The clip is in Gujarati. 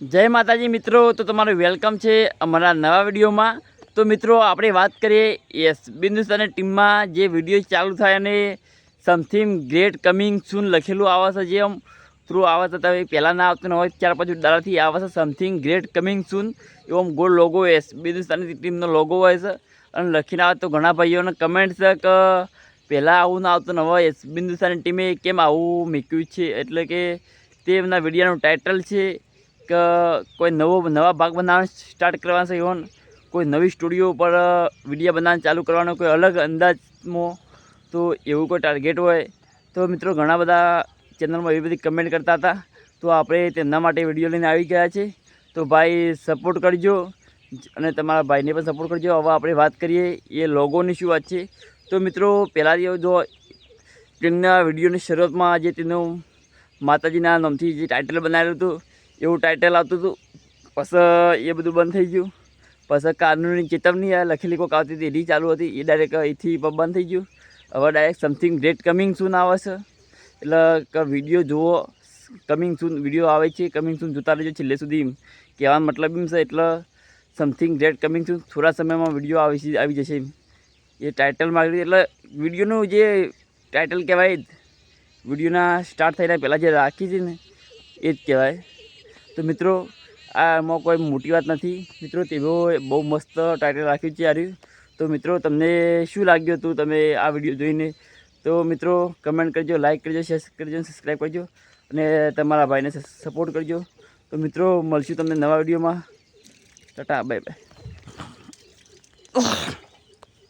જય માતાજી મિત્રો, તો તમારું વેલકમ છે અમારા નવા વિડીયોમાં. તો મિત્રો, આપણે વાત કરીએ યસ બિંદુસ્તાની ટીમમાં જે વીડિયો ચાલુ થાય અને સમથિંગ ગ્રેટ કમિંગ સૂન લખેલું આવે છે, જે આમ થ્રુ આવે છે તમે પહેલાં ના આવતું હોય ચાર પછી દાડાથી આવે છે સમથિંગ ગ્રેટ કમિંગ સૂન એવો ગોળ લોગો યસ બિંદુસ્તાની ટીમનો લોગો હોય છે. અને લખીને આવે તો ઘણા ભાઈઓને કમેન્ટ છે કે પહેલાં આવું ના આવતું ન હોય. યસ બિન્દુસ્તાની ટીમે કેમ આવું મૂક્યું છે? એટલે કે તે એમના વિડીયોનું ટાઇટલ છે કે કોઈ નવો નવા ભાગ બનાવવાનું સ્ટાર્ટ કરવાનો છે ઇવન કોઈ નવી સ્ટુડિયો ઉપર વીડિયો બનાવવાનું ચાલુ કરવાનો કોઈ અલગ અંદાજમાં, તો એવું કોઈ ટાર્ગેટ હોય, તો મિત્રો ઘણા બધા ચેનલમાં એવી બધી કમેન્ટ કરતા હતા. તો આપણે તેમના માટે વીડિયો લઈને આવી ગયા છે તો ભાઈ સપોર્ટ કરજો, અને તમારા ભાઈને પણ સપોર્ટ કરજો. હવે આપણે વાત કરીએ એ લોગોની શું વાત છે. તો મિત્રો પહેલાં જો તેમના વિડીયોની શરૂઆતમાં જે તેનું માતાજીના નામથી જે ટાઇટલ બનાવેલું હતું એવું ટાઇટલ આવતું હતું. પછી એ બધું બંધ થઈ ગયું. પછી કાનૂની ચેતવણી લખેલી કોઈક આવતી હતી, એની ચાલુ હતી. એ ડાયરેક્ટ અહીંથી બંધ થઈ ગયું. હવે direct something great coming soon આવે છે. એટલે વીડિયો જુઓ. કમિંગ સૂન વીડિયો આવે છે. કમિંગ સૂન જોતા રહેજો છેલ્લે સુધી. એમ કહેવાનો મતલબ એમ છે, એટલે સમથિંગ ગ્રેટ કમિંગ સૂન થોડા સમયમાં વીડિયો આવી આવી જશે એમ. એ ટાઇટલ માગી એટલે વિડીયોનું જે ટાઇટલ કહેવાય વિડીયોના સ્ટાર્ટ થયેલા પહેલાં જે રાખી છે ને, એ જ કહેવાય. તો મિત્રો, આમાં કોઈ મોટી વાત નથી. મિત્રો, તેઓ બહુ મસ્ત ટાઇટલ રાખ્યું છે યાર તો મિત્રો, તમને શું લાગ્યું હતું તમે આ વીડિયો જોઈને? તો મિત્રો કમેન્ટ કરજો લાઇક કરજો શેર કરજો સબસ્ક્રાઈબ કરજો. અને તમારા ભાઈને સપોર્ટ કરજો. તો મિત્રો, મળશું તમને નવા વિડીયોમાં ટાટા બાય બાય